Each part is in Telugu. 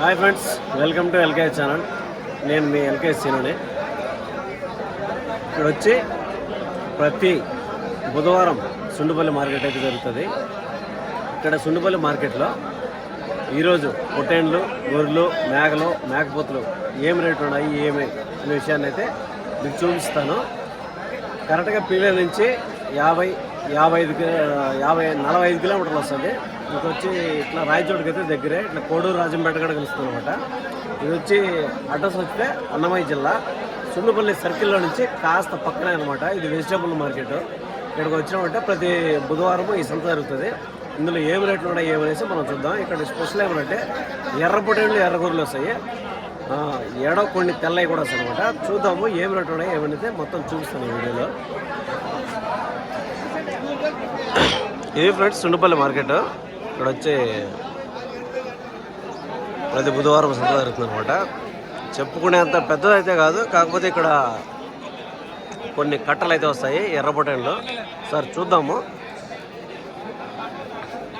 Hi friends welcome to LK channel. నేను మీ ఎల్కే సీనుని. ఇక్కడ వచ్చి ప్రతి బుధవారం సుండుపల్లి మార్కెట్ అయితే జరుగుతుంది. ఇక్కడ సుండుపల్లి మార్కెట్లో ఈరోజు పొట్టేండ్లు గొర్రెలు మేకలు మేకపోతులు ఏం రేట్లు ఉన్నాయి ఏమి అనే విషయాన్ని అయితే మీకు చూపిస్తాను. కరెక్ట్గా పిల్లల నుంచి యాభై యాభై ఐదు కి- యాభై నలభై ఐదు కిలోమీటర్లు వస్తుంది. ఇది వచ్చి ఇట్లా రాయచోటుకి అయితే దగ్గరే ఇట్లా కోడూరు రాజంపేట కూడా కలుస్తుంది అనమాట ఇది వచ్చి అడ్రస్ వస్తే అన్నమయ్య జిల్లా సున్నపల్లి సర్కిల్లో నుంచి కాస్త పక్కనే అనమాట ఇది వెజిటేబుల్ మార్కెట్. ఇక్కడికి వచ్చినామంటే ప్రతి బుధవారం ఈ సంత జరుగుతుంది. ఇందులో ఏం రేట్లు ఉన్నాయి ఏమనేసి మనం చూద్దాం. ఇక్కడ స్పెషల్ ఏమంటే ఎర్రపొటేళ్ళు పొటేళ్ళు ఎర్ర వస్తాయి ఏడో కొన్ని తెల్లవి కూడా వస్తాయి అనమాట చూద్దాము ఏం రేట్లు ఉన్నాయి ఏమైతే మొత్తం చూపిస్తాను ఈ వీడియోలో. ఇది ఫ్రెండ్స్ సుండుపల్లి మార్కెట్. ఇక్కడ వచ్చి ప్రతి బుధవారం సంత జరుగుతుందనమాట చెప్పుకునేంత పెద్దదైతే కాదు కాకపోతే ఇక్కడ కొన్ని కట్టలు అయితే వస్తాయి ఎర్ర సార్ చూద్దాము.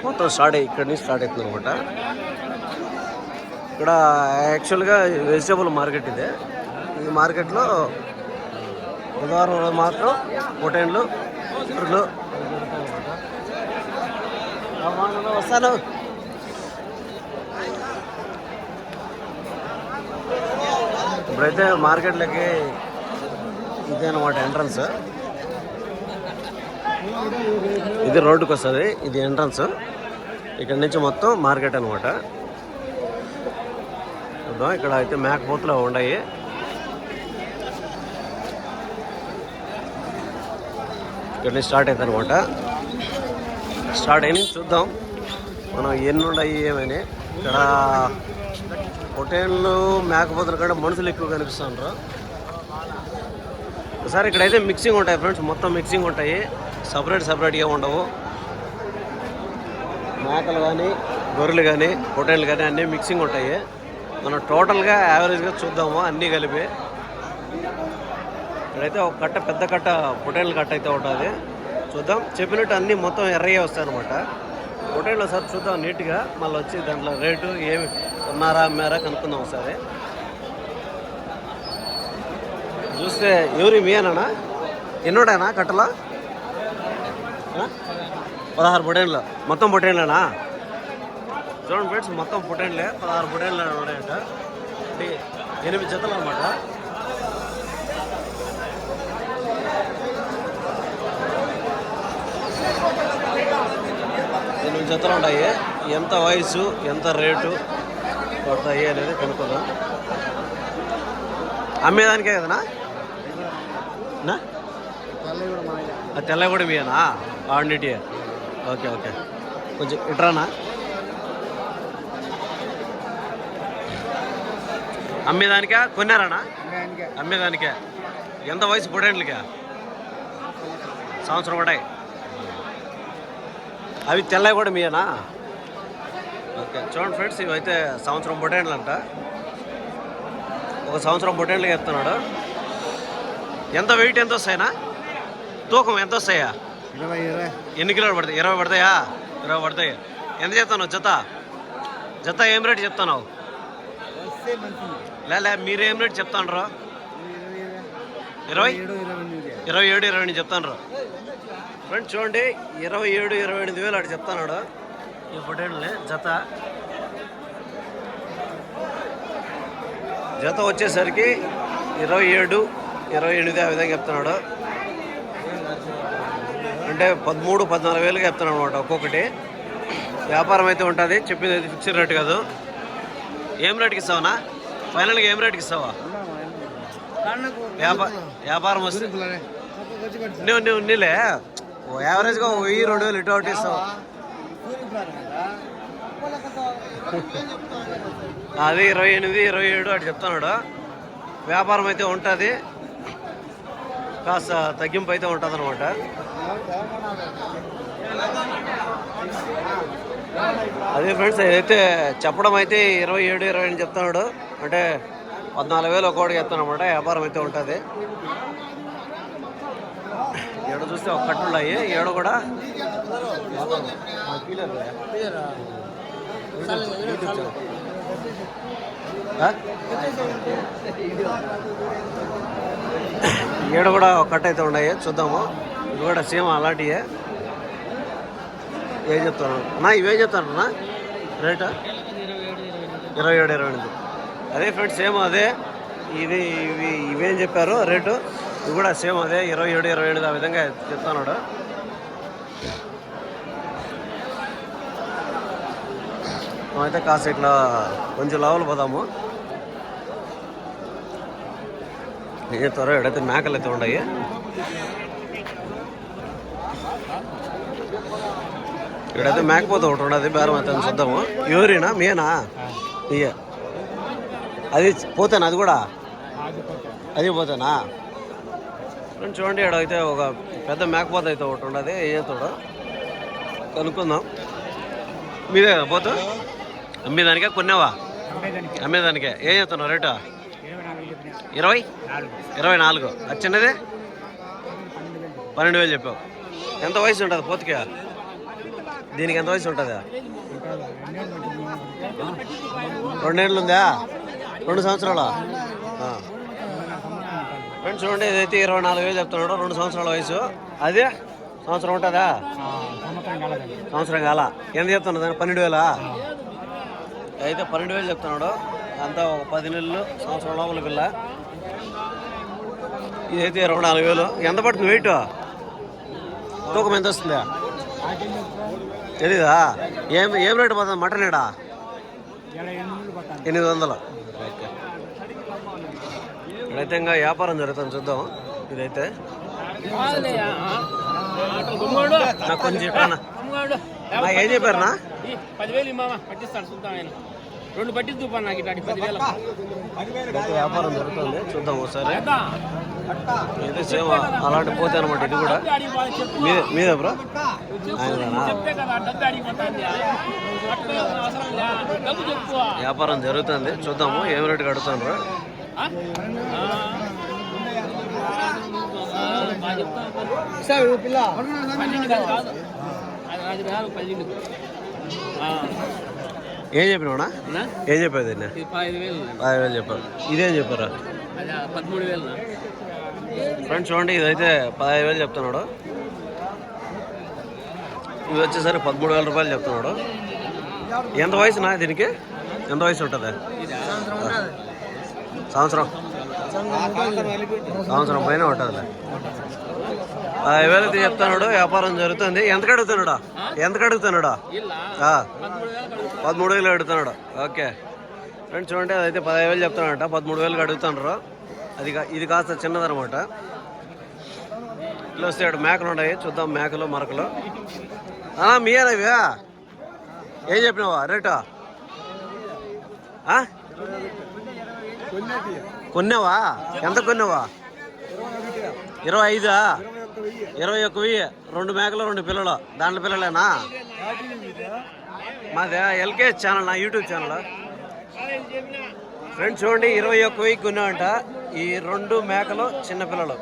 మొత్తం స్టార్ట్ అయ్యి ఇక్కడి నుంచి స్టార్ట్ అవుతుంది అనమాట ఇక్కడ యాక్చువల్గా వెజిటేబుల్ మార్కెట్ ఇది. ఈ మార్కెట్లో బుధవారం రోజు మాత్రం పొటేన్లు వస్తాను. ఇప్పుడైతే మార్కెట్లకి ఇదేనమాట ఎంట్రన్స్. ఇది రోడ్డుకి వస్తుంది ఇది ఎంట్రన్స్. ఇక్కడ నుంచి మొత్తం మార్కెట్ అనమాట చూద్దాం ఇక్కడ అయితే మేకపోతులు ఉన్నాయి. ఇక్కడ నుంచి స్టార్ట్ అవుతుంది అనమాట స్టార్ట్ అయింది చూద్దాం. మనం ఎన్ని ఉన్నాయి ఏమని? ఇక్కడ హోటళ్ళు మేకపోతుల కంటే మనుషులు ఎక్కువ కనిపిస్తుంటారు ఒకసారి ఇక్కడైతే మిక్సింగ్ ఉంటాయి ఫ్రెండ్స్ మొత్తం మిక్సింగ్ ఉంటాయి. సపరేట్ సపరేట్గా ఉండవు. మేకలు కానీ గొర్రెలు కానీ హోటళ్ళు కానీ అన్నీ మిక్సింగ్ ఉంటాయి. మనం టోటల్గా యావరేజ్గా చూద్దాము అన్నీ కలిపి. ఇక్కడైతే ఒక కట్ట పెద్ద కట్ట పొటేళ్ళ కట్ట అయితే ఉంటుంది. చూద్దాం. చెప్పినట్టు అన్నీ మొత్తం ఎర్రయ్యే వస్తాయి అనమాట పొటేళ్ళు ఒకసారి చూద్దాం నీట్గా. మళ్ళీ వచ్చి దాంట్లో రేటు ఏమి ఉన్నారా అమ్మారా కనుక్కుందాం ఒకసారి. చూస్తే ఎవరి మీయేనా ఎన్నోడేనా కట్టలో? పదహారు పొటేళ్ళు మొత్తం పొటేళ్ళేనా చూడండి ఫ్రెండ్స్ మొత్తం పొటేళ్ళే పదహారు పొటేళ్ళు ఉన్నాయంట. అంటే ఎనిమిది జతలు అనమాట జతలు ఉంటాయి ఎంత వయసు ఎంత రేటు పడతాయి అనేది కనుక్కుందాం. అమ్మేదానికే కదనా? నా? ఆ తెల్ల కూడా మీయేనా ఆడిటి ఓకే ఓకే. కొంచెం ఇట్రానా? అమ్మేదానికా? కొన్నారానా? అమ్మేదానికే. ఎంత వయసు పొడేండ్లకే సంవత్సరం పడాయి అవి తెల్లవి కూడా మీయేనా? ఓకే చూడండి ఫ్రెండ్స్ ఇవైతే సంవత్సరం పొటేండ్లు అంట ఒక సంవత్సరం పొటేండ్లకి ఎత్తున్నాడు. ఎంత వెయిట్ ఎంత వస్తాయనా? తూకం ఎంత వస్తాయా? ఇరవై ఇరవై. ఎన్ని కిలోలు పడతాయి? ఇరవై పడతాయా? ఇరవై పడతాయి. ఎంత చెప్తాను జత? జత ఏం రేట్ చెప్తాను లే మీరు ఏం రేట్ చెప్తాను ఇరవై ఇరవై. ఏడు ఇరవై ఎనిమిది. చెప్తాను ఫ్రెండ్స్ చూడండి ఇరవై ఏడు ఇరవై ఎనిమిది వేలు అటు చెప్తాడు ఈ పొటేళ్ళని జత. జత వచ్చేసరికి ఇరవై ఏడు ఇరవై ఎనిమిది ఆ విధంగా చెప్తున్నాడు అంటే పదమూడు పద్నాలుగు వేలుగా చెప్తున్నాడు అనమాట ఒక్కొక్కటి. వ్యాపారం అయితే ఉంటుంది చెప్పింది అయితే ఫిక్స్డ్ రేట్ కాదు. ఏం రేట్కి ఇస్తావనా ఫైనల్గా ఏం రేట్కి ఇస్తావా? వ్యాపార వ్యాపారం వస్తే నువ్వు నువ్వు నీలే. యావరేజ్గా ఓ వెయ్యి రెండు వేలు ఇటు అవుట్ ఇస్తావు. అది ఇరవై ఎనిమిది ఇరవై ఏడు అటు చెప్తున్నాడు వ్యాపారం అయితే ఉంటుంది. కాస్త తగ్గింపు అయితే ఉంటుంది అనమాట అదే ఫ్రెండ్స్ అయితే చెప్పడం అయితే ఇరవై ఏడు ఇరవై ఎనిమిది చెప్తున్నాడు అంటే పద్నాలుగు వేలు ఒక్కోటి చెప్తాను అనమాట వ్యాపారం అయితే ఉంటుంది. ఎక్కడ చూస్తే ఒక కట్టు ఉన్నాయి ఏడు కూడా ఏడు కూడా ఒక కట్ట అయితే ఉన్నాయి చూద్దాము. ఇవి కూడా సేమ్ అలాంటివే ఏం చెప్తాను. అన్నా ఇవే చెప్తాను అన్నా. రేటు? ఇరవై ఏడు ఇరవై ఎనిమిది. అదే ఫ్రెండ్స్ సేమ్ అదే. ఇది ఇవి ఇవేం చెప్పారు రేటు. ఇవి కూడా సేమ్ అదే ఇరవై ఏడు ఇరవై ఎనిమిది ఆ విధంగా చెప్తున్నాడు అయితే కాస్త ఇట్లా కొంచెం లోపల పోదాము ఏం చెప్తారో ఎడైతే మేకలు అయితే ఉన్నాయి ఇక్కడైతే మేకపోతే ఒకటి ఉండదు బేరం అయితే చూద్దాము ఎవరినా మీనా ఇయ్య అది పోతాను అది కూడా అది పోతానా ఫ్రెండ్ చూడండి ఇక్కడ అయితే ఒక పెద్ద మేకపోత అయితే ఒకటి ఉండదు ఏం చేస్తాడు కనుక్కుందాం. మీదే పోతు? అమ్మేదానికే కొన్నావా? అమ్మేదానికే. ఏం చేస్తున్నావు రేటు? ఇరవై ఇరవై? నాలుగు. అది చిన్నదే? పన్నెండు వేలు చెప్పావు. ఎంత వయసు ఉంటుంది పోతుకే? దీనికి ఎంత వయసు ఉంటుందా? రెండేళ్ళు ఉందా? రెండు సంవత్సరాల? ఫ్రెండ్స్ చూడండి ఇదైతే ఇరవై నాలుగు వేలు చెప్తున్నాడు రెండు సంవత్సరాల వయసు. అదే సంవత్సరం ఉంటుందా? సంవత్సరం కాల. ఎంత చెప్తున్నా దాన్ని పన్నెండు వేలా? అయితే పన్నెండు వేలు చెప్తున్నాడు. అంతా ఒక పది నెలలు సంవత్సరం లోపల పిల్ల. ఇదైతే ఇరవై నాలుగు వేలు. ఎంత పడుతుంది వెయిట్ తూకం ఎంత వస్తుందా? తెలీదా? ఏం ఏం రేటు పోతుంది మటన్ ఏడా ఎనిమిది వందలు. ఇక్కడైతే ఇంకా వ్యాపారం జరుగుతుంది చూద్దాం. ఇదైతే. నాకు కొంచెం చెప్పానా? ఏం చెప్పారునా పదివేలు చూద్దాం ఆయన. రెండు పా నాకు ఇట్లాంటి పదివేలు. ఇక్కడైతే వ్యాపారం జరుగుతుంది. చూద్దాం ఒకసారి. ఇది సేమ్ అలాంటి పోతే అనమాట ఇది కూడా. మీద మీద బ్రో? వ్యాపారం జరుగుతుంది. చూద్దాము ఏం రేటు కడుతున్నారు పన్నెండు ఆ. ఏం చెప్పినావునా? ఏం చెప్పేది ఇది పదహైదు వేలు చెప్పారు ఇదేం చెప్పారు? పదమూడు వేలు. ఫ్రెండ్స్ చూడండి ఇదైతే పదహైదు వేలు చెప్తున్నాడు. ఇవి వచ్చేసరికి పదమూడు వేల రూపాయలు చెప్తున్నాడు. ఎంత వయసు నా దీనికి? ఎంత వయసు ఉంటుంది? ఇదా? సంవత్సరం. సంవత్సరం పైన ఉంటుంది పదహైదు వేలు అయితే వ్యాపారం జరుగుతుంది. ఎంత కడుగుతున్నాడా ఎంత కడుగుతున్నాడా పదమూడు వేలు కడుగు. అడుగుతున్నాడు. ఓకే. ఫ్రెండ్స్ చూడండి అదైతే పదహైదు వేలు చెప్తున్నాడట. పదమూడు వేలకు అడుగుతున్నారు అది కా- ఇది కాస్త చిన్నదనమాట. ఇట్లా వస్తే ఇక్కడ మేకలు ఉన్నాయి. చూద్దాం మేకలు మరకలు. ఆ, ఏం చెప్పినావా? రేటా? కొన్నావా? ఎంత కొన్నావా? ఇరవై ఐదా? ఇరవై ఒక్క వెయ్యి. రెండు మేకలు రెండు పిల్లలు. దాంట్లో పిల్లలేనా? మాదే ఎల్కేజ్ ఛానల్ నా యూట్యూబ్ ఛానల్. ఫ్రెండ్స్ చూడండి ఇరవై ఒక్క వెయ్యి కొన్నామంట ఈ రెండు మేకలు చిన్న పిల్లలు.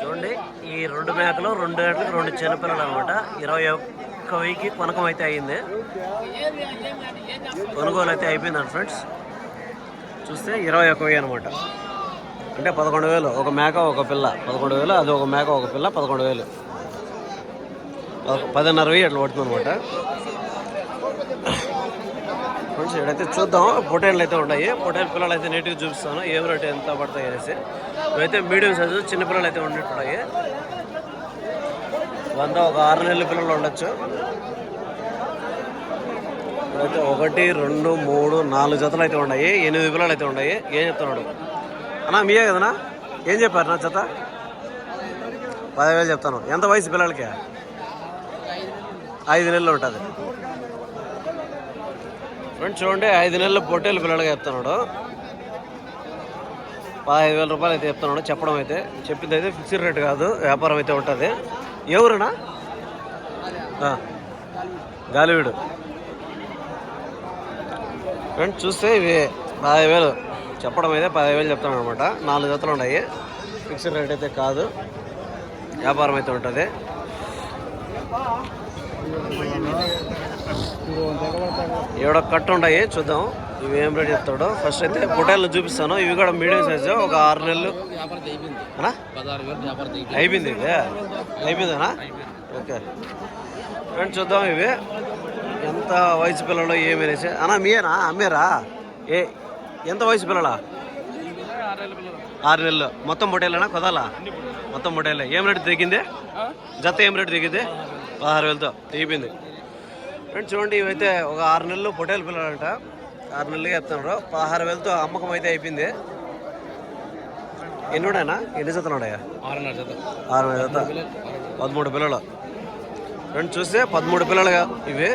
చూడండి ఈ రెండు మేకలు రెండు గంటలకు రెండు చిన్న పిల్లలు అనమాట. ఇరవై ఒక్క వెయ్యికి కొనకం అయితే అయింది. కొనుగోలు అయితే అయిపోయిందండి ఫ్రెండ్స్. చూస్తే ఇరవై ఒక వెయ్యి అనమాట అంటే పదకొండు వేలు. ఒక మేక ఒక పిల్ల. పదకొండు వేలు. అది ఒక మేక ఒక పిల్ల పదకొండు వేలు. పదిన్నర వెయ్యి అట్లా పడుతుంది అనమాట ఫ్రెండ్స్ ఇక్కడైతే చూద్దాం. పొటైన్లు అయితే ఉన్నాయి. పొటైన్ పిల్లలు అయితే నీట్గా చూపిస్తాను. ఏం రేటు ఎంత పడతాయి అనేసి. ఇవైతే మీడియం సైజు చిన్న పిల్లలు అయితే ఉన్నట్టున్నాయి వంద ఒక ఆరు నెలల పిల్లలు ఉండొచ్చు. అయితే ఒకటి రెండు మూడు నాలుగు జతలు అయితే ఉన్నాయి. ఎనిమిది పిల్లలు అయితే ఉన్నాయి. ఏం చెప్తున్నాడు? అన్నా మీయే కదనా ఏం చెప్పారు నా జత? పదివేలు చెప్తాను. ఎంత వయసు పిల్లలకి? ఐదు నెలలు ఉంటుంది. ఫ్రెండ్స్ చూడండి ఐదు నెలల పొట్టేలు పిల్లలకి చెప్తున్నాడు. పదహైదు వేల రూపాయలు అయితే చెప్తున్నాడు. చెప్పడం అయితే చెప్పింది అయితే ఫిక్స్డ్ రేట్ కాదు. వ్యాపారం అయితే ఉంటుంది. ఎవరునా గాలివీడు. ఫ్రెండ్స్ చూస్తే ఇవి పదహైదు వేలు. చెప్పడం అయితే పదహైదు వేలు చెప్తాను అనమాట. నాలుగు జతలు ఉన్నాయి. ఫిక్స్డ్ రేట్ అయితే కాదు. వ్యాపారం అయితే ఉంటుంది. ఏడో కట్ట ఉన్నాయి చూద్దాం. ఇవి ఏం రేట్ చెప్తాడు. ఫస్ట్ అయితే పొటేళ్ళు చూపిస్తాను. ఇవి కూడా మీడియం సైజు ఒక ఆరు నెలలు. అయిపోయింది అయిపోయింది ఇది అయిపోయిందనా ఓకే. ఫ్రెండ్స్ చూద్దాం ఇవి. ఎంత వయసు పిల్లలు ఏమనేసి అన్నా మీయేనా? అమ్మేరా? ఏ ఎంత వయసు పిల్లలా? ఆరు నెలలు. మొత్తం పొటేలేనా కొదాలా? మొత్తం పొటేలే ఏం రేటు దిగింది జత ఏం రేటు దిగింది పదహారు వేలతో తెగిపోయింది. ఫ్రెండ్స్ చూడండి ఇవైతే ఒక ఆరు నెలలు పొటేలు పిల్లలంట. ఆరు నెలలుగా చెప్తున్నారు. పదహారు వేలతో అమ్మకం అయితే అయిపోయింది. ఎన్ని ఉన్నాయన్నా? ఎన్ని జతలు ఉన్నాయా? ఆరున్నర జత. ఆరు జత. పదమూడు పిల్లలు. ఫ్రెండ్స్ చూస్తే పదమూడు పిల్లలుగా ఇవి.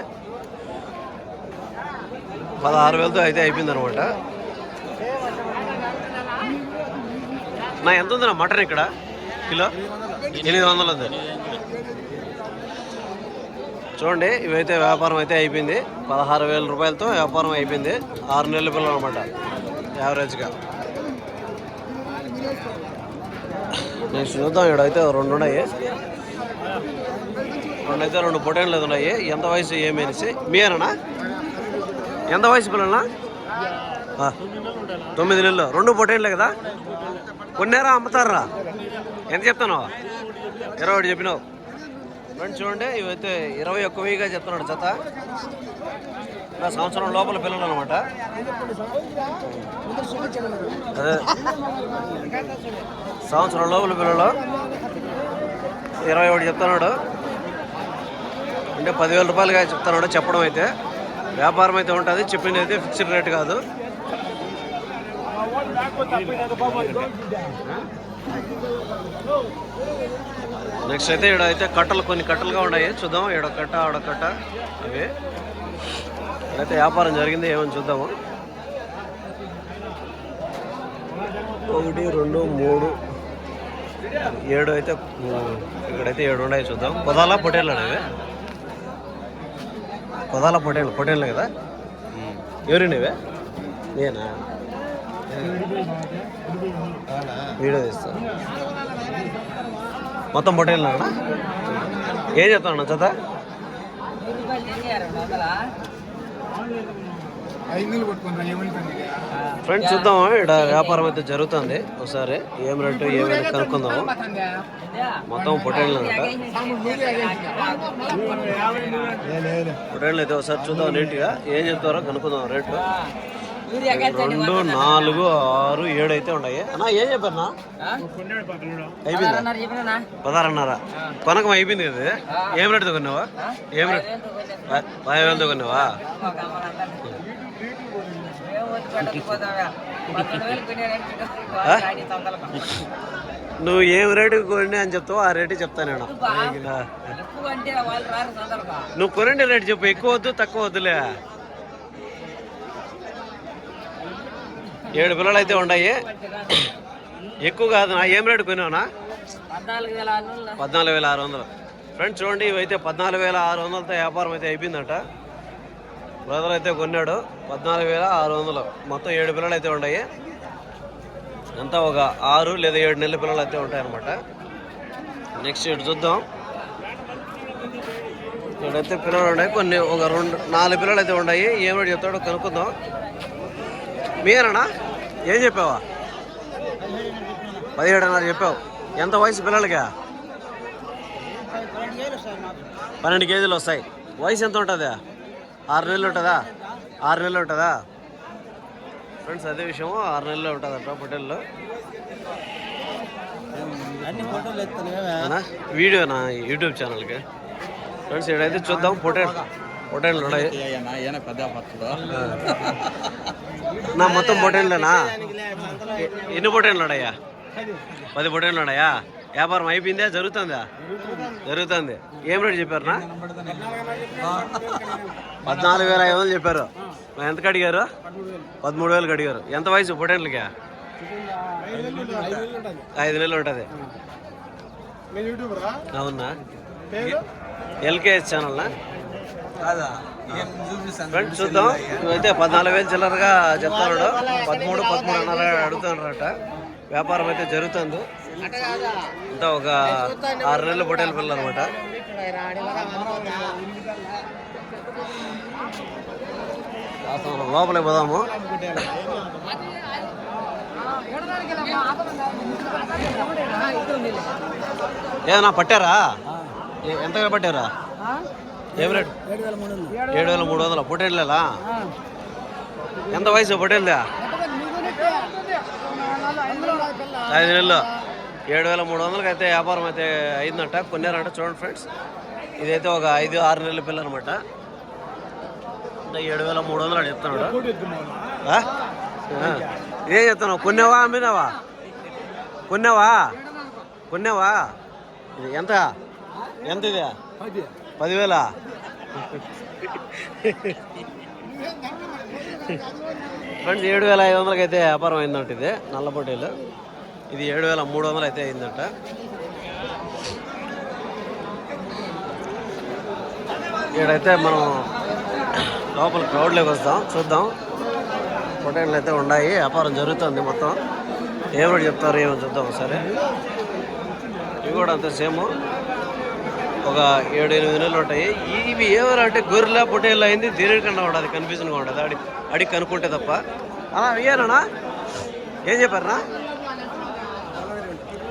పదహారు వేలతో అయితే అయిపోయింది అనమాట నా ఎంత ఉంది నా మటన్ ఇక్కడ? కిలో? ఎనిమిది వందలు ఉంది. చూడండి ఇవైతే వ్యాపారం అయితే అయిపోయింది. పదహారు వేల రూపాయలతో వ్యాపారం అయిపోయింది. ఆరు నెలల పిల్లలు అనమాట యావరేజ్గా. నెక్స్ట్ చూద్దాం ఇక్కడ అయితే రెండు ఉన్నాయి. రెండు అయితే రెండు పొటేన్లు ఉన్నాయి. ఎంత వయసు ఏమేసి అనేసి మీరేనా ఎంత వయసు పిల్లలనా? ఆ, తొమ్మిది నెలలు. రెండు పొటేన్లే కదా? కొన్నారా అమ్ముతారా? ఎంత చెప్తాను ఇరవై ఒకటి చెప్పినావు. ఫ్రెండ్స్ చూడండి ఇవైతే ఇరవై ఒక్క వెయ్యిగా చెప్తున్నాడు జత. ఇంకా సంవత్సరం లోపల పిల్లలు అనమాట అదే. సంవత్సరం లోపల పిల్లలు. ఇరవై ఒకటి చెప్తున్నాడు. అంటే పదివేల రూపాయలుగా చెప్తున్నాడు చెప్పడం అయితే. వ్యాపారం అయితే ఉంటుంది. చెప్పింది అయితే ఫిక్స్డ్ రేట్ కాదు. నెక్స్ట్ అయితే ఇక్కడ అయితే కట్టలు కొన్ని కట్టలుగా ఉన్నాయి. చూద్దాం. ఈడ కట్ట ఆడ కట్ట. ఇవి. ఇక్కడైతే వ్యాపారం జరిగింది. ఏమని చూద్దాము. ఒకటి రెండు మూడు ఏడు అయితే ఇక్కడైతే ఏడు ఉన్నాయి చూద్దాం. పొదాలా పొటేళ్ళు అనేవి. పొదాల పొటేళ్ళు పొటేళ్ళు కదా? ఎవరినివే? నేనా? వీడియో తీస్తా. మొత్తం పొటేళ్ళు అన్న? ఏం చెప్తాను జత? ఫ్రెండ్స్ చూద్దాము? ఇక్కడ వ్యాపారం అయితే జరుగుతుంది. ఒకసారి ఏం రేటు ఏమైనా కనుక్కుందాము? మొత్తం పొటేళ్ళు అనమాట పొటేళ్ళు అయితే ఒకసారి చూద్దాం నీట్గా ఏం చెప్తారో కనుక్కుందాం రేటు. రెండు నాలుగు ఆరు ఏడు అయితే ఉన్నాయి. అన్నా ఏం చెప్పారన్నా? అయిపోయిందా? పదహారున్నర కొనకం అయిపోయింది కదా? ఏం రేటుతో కొన్నావా ఏం రేట్? ప- పది వేలతో కొన్నావా నువ్వు ఏం రేటు కొన్ని అని చెప్తావు ఆ రేటు చెప్తాను నేను. నువ్వు కొనండి రేటు చెప్పు ఎక్కువ వద్దు తక్కువ వద్దులే. ఏడు పిల్లలు అయితే ఉన్నాయి. ఎక్కువ కాదు నా ఏం రేటు కొన్నావునా? పద్నాలుగు వేల ఆరు వందలు. ఫ్రెండ్స్ చూడండి ఇవైతే పద్నాలుగు వేల ఆరు వందలతో వ్యాపారం అయితే అయిపోయిందట. బ్రదర్ అయితే కొన్నాడు. పద్నాలుగు వేల ఆరు వందలు మొత్తం ఏడు పిల్లలు అయితే ఉన్నాయి. అంతా ఒక ఆరు లేదా ఏడు నెలల పిల్లలు అయితే ఉంటాయన్నమాట. నెక్స్ట్ ఇటు చూద్దాం. ఇక్కడైతే పిల్లలు ఉన్నాయి. కొన్ని ఒక రెండు నాలుగు పిల్లలు అయితే ఉన్నాయి. ఏమిటి చెప్తాడో కనుక్కుందాం. మీరేనా? ఏం చెప్పావా? పదిహేడున్నర చెప్పావు. ఎంత వయసు పిల్లలకి? పన్నెండు కేజీలు వస్తాయి. వయసు ఎంత ఉంటుందా? ఆరు నెలలు ఉంటుందా? ఆరు నెలలు ఉంటుందా? ఫ్రెండ్స్ అదే విషయం ఆరు నెలలు ఉంటుందట పొట్టెల్లో అవునా? వీడియో నా యూట్యూబ్ ఛానల్కి? ఫ్రెండ్స్ ఇక్కడైతే చూద్దాం. పొటేల్ పొటేళ్ళు ఉన్నాయి? నా మొత్తం పొటేళ్ళేనా ఎన్ని పొటేళ్ళు ఉన్నాయా? పది పొటేళ్ళు ఉన్నాయా? వ్యాపారం అయిపోయిందా? జరుగుతుందా? జరుగుతుంది. ఏం రేటు చెప్పారునా? పద్నాలుగు వేల ఐదు వందలు చెప్పారు. ఎంత కడిగారు? అడిగారు పదమూడు వేలు అడిగారు ఎంత వయసు పొటెంట్లకి ఐదు నెలలు ఉంటుంది. అవునా? ఎల్కేఎస్ ఛానల్నా? ఫ్రెండ్స్ చూద్దాం. నువ్వైతే పద్నాలుగు వేలు చిల్లరగా చెప్తాడు పదమూడు పదమూడున్నర అడుగుతున్నారట. వ్యాపారం అయితే జరుగుతుంది. అంటే ఒక ఆరు నెలలు పొట్టేల పిల్లలు అనమాట లోపలికి పోదాము. ఏదన్నా పట్టారా? ఎంతగా పట్టారా? ఏం ఏడు వేల మూడు వందలు? పొట్టేళ్ళా ఎంత వయసు పొట్టేళ్ళదా ఐదు నెలలు. ఏడు వేల మూడు వందలకి అయితే వ్యాపారం అయితే అయిందంట. కొన్నారంట చూడండి ఫ్రెండ్స్. ఇదైతే ఒక ఐదు ఆరు నెలల పిల్ల అనమాట అంటే ఏడు వేల మూడు వందలు అని చెప్తున్నాడు. ఏం చెప్తున్నావు? కొన్నావా అమ్మినావా? కొన్నావా? కొన్నావా? ఇది ఎంత? ఎంత ఇది? పదివేల. ఫ్రెండ్స్ ఏడు వేల ఐదు వందలకి అయితే వ్యాపారం అయిందంట ఇది నల్ల ఇది ఏడు వేల మూడు వందలు అయితే అయిందంట. ఇక్కడైతే మనం లోపల క్రౌడ్లోకి వస్తాం చూద్దాం. పొటేళ్ళు అయితే ఉన్నాయి వ్యాపారం జరుగుతుంది మొత్తం. ఏం చెప్తారు ఏమో చూద్దాం ఒకసారి. ఇవి కూడా అంతే సేమ్. ఒక ఏడు ఎనిమిది నెలలు ఉంటాయి. ఇవి ఏమైనా అంటే గొర్రెల పొటేళ్ళు అయింది దీనికన్నా ఉండదు. కన్ఫ్యూజన్గా ఉండదు. అడి అడిగి కనుక్కుంటే తప్ప. అలా అయ్యానా ఏం చెప్పారనా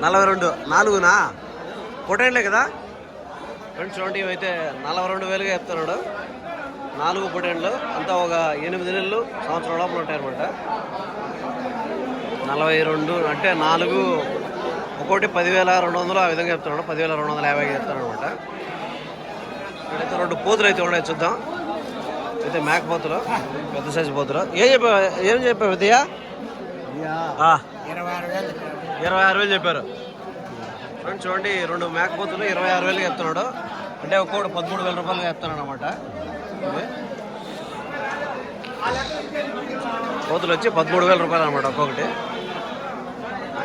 నలభై రెండు. నాలుగునా? పొటేళ్ళే కదా? ఫ్రెండ్స్ చూడండి ఇవైతే నలభై రెండు వేలుగా చెప్తున్నాడు. నాలుగు పొటేళ్ళు అంతా ఒక ఎనిమిది నెలలు సంవత్సరం లోపల ఉంటాయి అనమాట నలభై రెండు అంటే నాలుగు ఒక్కోటి పదివేల రెండు వందలు ఆ విధంగా చెప్తున్నాడు. పదివేల రెండు వందల యాభై చెప్తాడు అనమాట ఇక్కడైతే రెండు పోతులు అయితే ఉన్నాయి చూద్దాం. అయితే మేక పోతులు పెద్ద సైజు పోతులు. ఏం చెప్పా ఏం చెప్పావు విద్య? ఇరవై ఆరు వేలు చెప్పారు. ఫ్రెండ్స్ చూడండి రెండు మేక పోతులు ఇరవై ఆరు వేలు చెప్తున్నాడు. అంటే ఒక్కొక్కటి పదమూడు వేల రూపాయలుగా చెప్తున్నాడు అనమాట పోతులు వచ్చి పదమూడు వేల రూపాయలు అనమాట ఒక్కొక్కటి.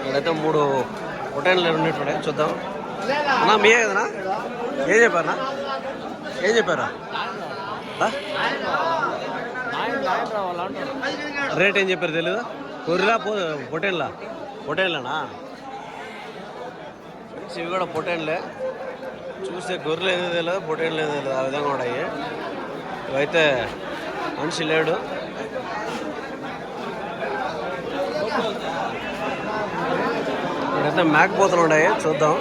ఇక్కడైతే మూడు పొటైన్లు ఉన్నట్టున్నాయి చూద్దాం. అన్నా మీయే కదనా ఏం చెప్పారనా ఏం చెప్పారా? రేట్ ఏం చెప్పారు తెలీదు? కొర్రెలా పో పొటైన్లా పొటైన్లానా ఫ్రెండ్స్ ఇవి కూడా పొటైన్లే చూస్తే గొర్రెలు ఏదో తెలియదు పొటైన్లు ఏదో తెలియదు. ఆ విధంగా ఉన్నాయి. ఇవైతే మనిషి లేడు. ఇక్కడైతే మేకపోతులు ఉన్నాయి. చూద్దాం.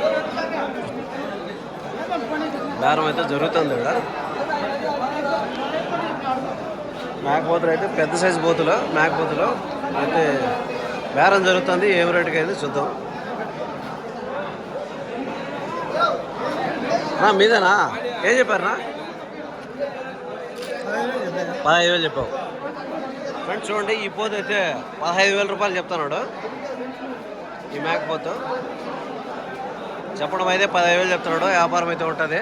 బేరం అయితే జరుగుతుంది ఇక్కడ. మేకపోతులు అయితే పెద్ద సైజు పోతులు మేకపోతులు అయితే బేరం జరుగుతుంది. ఏం రేటుకి అయితే చూద్దాం. నా మీదేనా? ఏం చెప్పారనా పదహైదు వేలు చెప్పావు. ఫ్రెండ్స్ చూడండి ఈ పోతు అయితే పదహైదు వేల రూపాయలు చెప్తున్నాడు. ఈ మేకపోతు చెప్పడం అయితే పదహైదు వేలు చెప్తున్నాడు. వ్యాపారం అయితే ఉంటుంది.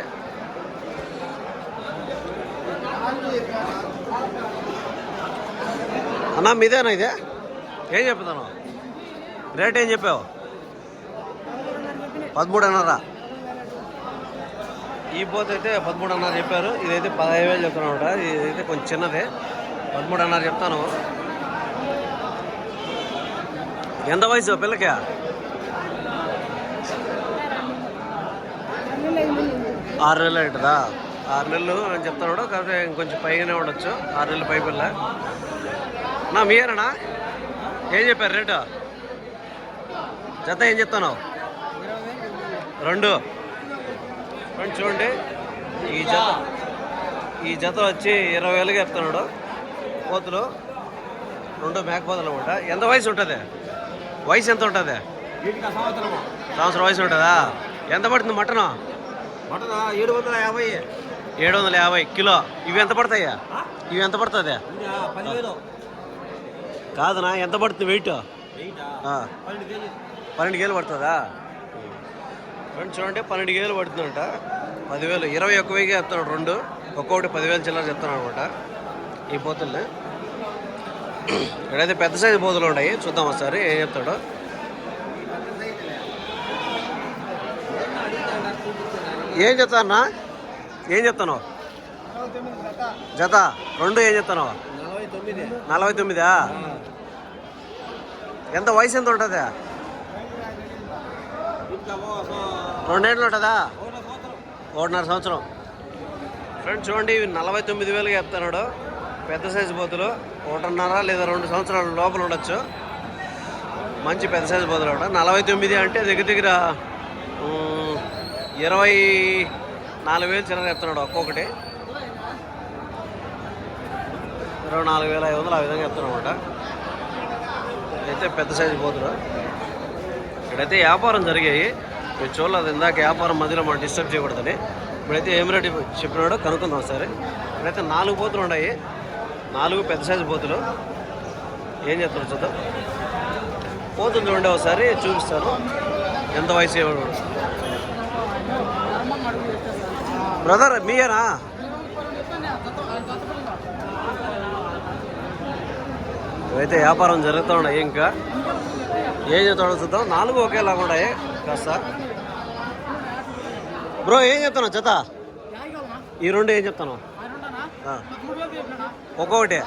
అన్నా మీదేనా ఇదే? ఏం చెప్తాను రేట్ ఏం చెప్పావు? పదమూడున్నర. ఈ పోత అయితే పదమూడున్నర చెప్పారు. ఇదైతే పదహైదు వేలు చెప్తున్నాడు ఇదైతే కొంచెం చిన్నదే. పదమూడున్నర చెప్తాను. ఎంత వయసు పిల్లకి? ఆరు నెలలు ఉంటుందా ఆరు నెలలు అని కూడా. కాకపోతే ఇంకొంచెం పైగానే ఉండొచ్చు. ఆరు నెలలు పై పిల్ల. నా మీరేనా ఏం చెప్పారు రేటు? జత ఏం చెప్తాను రెండు. ఫ్రెండ్ చూడండి. ఈ జత ఈ జత వచ్చి ఇరవై వేలుగా చెప్తున్నాడు. కోతులు రెండు మేకపోతులు అనమాట ఎంత వయసు ఉంటుంది? వయసు ఎంత ఉంటుంది? సంవత్సరం వయసు. ఉంటుందా? ఎంత పడుతుంది మటను? ఏడు వందల యాభై. ఏడు వందల యాభై కిలో. ఇవి ఎంత పడతాయా? ఇవి ఎంత పడుతుంది? కాదనా ఎంత పడుతుంది వెయిట్ పన్నెండు కేలు పడుతుందా? ఫ్రెండ్స్ చూడండి పన్నెండు కేలు పడుతుందంట. పదివేలు ఇరవై ఒక్క వెయ్యి చెప్తున్నాడు రెండు ఒక్కొక్కటి పదివేలు చిల్లర చెప్తాను అనమాట ఈ పోతుల్ని ఇక్కడైతే పెద్ద సైజు పోతులు ఉన్నాయి చూద్దాం ఒకసారి ఏం చెప్తాడు. ఏం చెప్తానా ఏం చెప్తాను జత రెండు ఏం చెప్తాను నలభై తొమ్మిదా. ఎంత వయసు ఎంత ఉంటుందా? రెండేళ్ళు ఉంటుందా? ఒకటిన్నర సంవత్సరం. ఫ్రెండ్స్ చూడండి ఇవి నలభై తొమ్మిది వేలుగా చెప్తున్నాడు. పెద్ద సైజు పోతులు ఒకటిన్నర లేదా రెండు సంవత్సరాల లోపల ఉండొచ్చు. మంచి పెద్ద సైజు పోతులు కూడా. నలభై తొమ్మిది అంటే దగ్గర దగ్గర ఇరవై నాలుగు వేలు చిల్లర చెప్తున్నాడు ఒక్కొక్కటి. ఇరవై నాలుగు వేల ఐదు వందలు ఆ విధంగా చెప్తున్నాడు అనమాట అయితే పెద్ద సైజు పోతులు ఇక్కడైతే వ్యాపారం జరిగాయి. మీరు చూడలేదు ఇందాక వ్యాపారం మధ్యలో మనం డిస్టర్బ్ చేయకూడదని. ఇప్పుడైతే ఏం రేటు చెప్పినాడో కనుక్కుందాం సరే. ఇక్కడైతే నాలుగు పోతులు ఉన్నాయి. నాలుగు పెద్ద సైజు పోతులు ఏం చెప్తున్నారు చూద్దాం. పోతులు చూడండి ఒకసారి చూపిస్తాను. ఎంత వయసు ఏమో. బ్రదర్ మీయేనా? అయితే వ్యాపారం జరుగుతూ ఉన్నాయి ఇంకా. ఏం చెప్తాడో చూద్దాం. నాలుగు ఒకేలా ఉన్నాయి. కాస్త. బ్రో ఏం చెప్తున్నావు? జత ఈ రెండు ఏం చెప్తాను ఒక్కొక్కటి.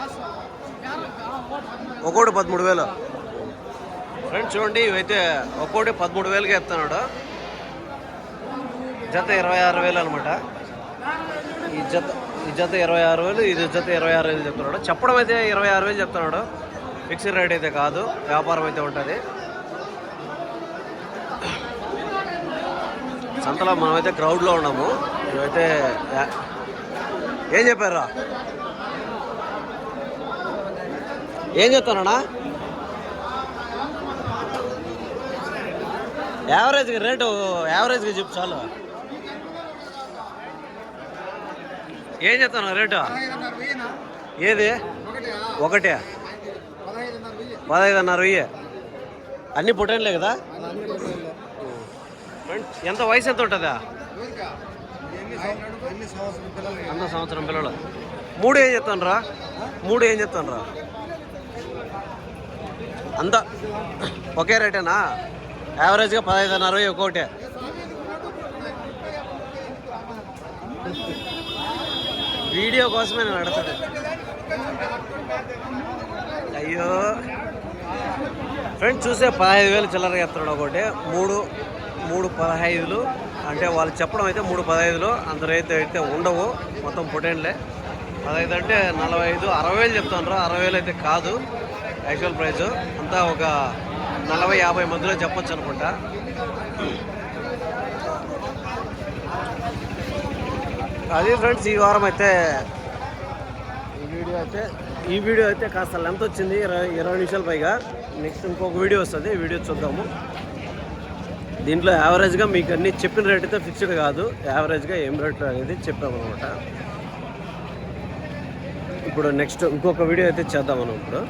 ఒక్కొక్కటి పదమూడు వేలు. ఫ్రెండ్స్ చూడండి ఇవైతే ఒక్కొక్కటి పదమూడు వేలుగా చెప్తున్నాడు. జత ఇరవై ఆరు వేలు అనమాట ఈ జత ఈ జత ఇరవై ఆరు వేలు ఇది జత ఇరవై ఆరు వేలు చెప్తున్నాడు. చెప్పడం అయితే ఇరవై ఆరు వేలు చెప్తున్నాడు. ఫిక్స్డ్ రేట్ అయితే కాదు. వ్యాపారం అయితే ఉంటుంది. సంతలో మనమైతే క్రౌడ్లో ఉన్నాము. ఇవైతే ఏం చెప్పారా ఏం చెప్తానా యావరేజ్గా రేటు యావరేజ్గా చెప్పు చాలు. ఏం చెప్తాను రేటు ఏది? ఒకటే. పదహైదున్నర వెయ్యి. అన్ని పుట్టనులే కదా? ఎంత వయసు ఎంత ఉంటుందా? అన్న సంవత్సరం పిల్లలు? మూడు ఏం చెప్తాను రా మూడు ఏం చెప్తాను రా అంత ఒకే రేటేనా? యావరేజ్గా పదహైదున్నర వెయ్యి ఒక్కొక్కటే వీడియో కోసమే నేను అడుగుతాడు అయ్యో. ఫ్రెండ్స్ చూసే పదహైదు వేలు చిల్లర చెప్తున్నాడు ఒకటి. మూడు మూడు పదహైదులు. అంటే వాళ్ళు చెప్పడం అయితే మూడు పదహైదులు. అంత రైతు అయితే ఉండవు. మొత్తం పొటేన్లే. పదహైదు అంటే నలభై ఐదు అరవై వేలు చెప్తాను అరవై వేలు అయితే కాదు యాక్చువల్ ప్రైస్ అంతా ఒక నలభై యాభై మందిలో చెప్పొచ్చు అనుకుంటా. అది ఫ్రెండ్స్ ఈ వారం అయితే ఈ వీడియో అయితే ఈ వీడియో అయితే కాస్త లెంత్ వచ్చింది. ఇరవై ఇరవై నిమిషాల పైగా. నెక్స్ట్ ఇంకొక వీడియో వస్తుంది. వీడియో చూద్దాము. దీంట్లో యావరేజ్గా మీకు అన్ని చెప్పిన రేట్ అయితే ఫిక్స్డ్ కాదు. యావరేజ్గా ఏం రేట్ అనేది చెప్పాము అనమాట ఇప్పుడు నెక్స్ట్ ఇంకొక వీడియో అయితే చేద్దాం మనం ఇప్పుడు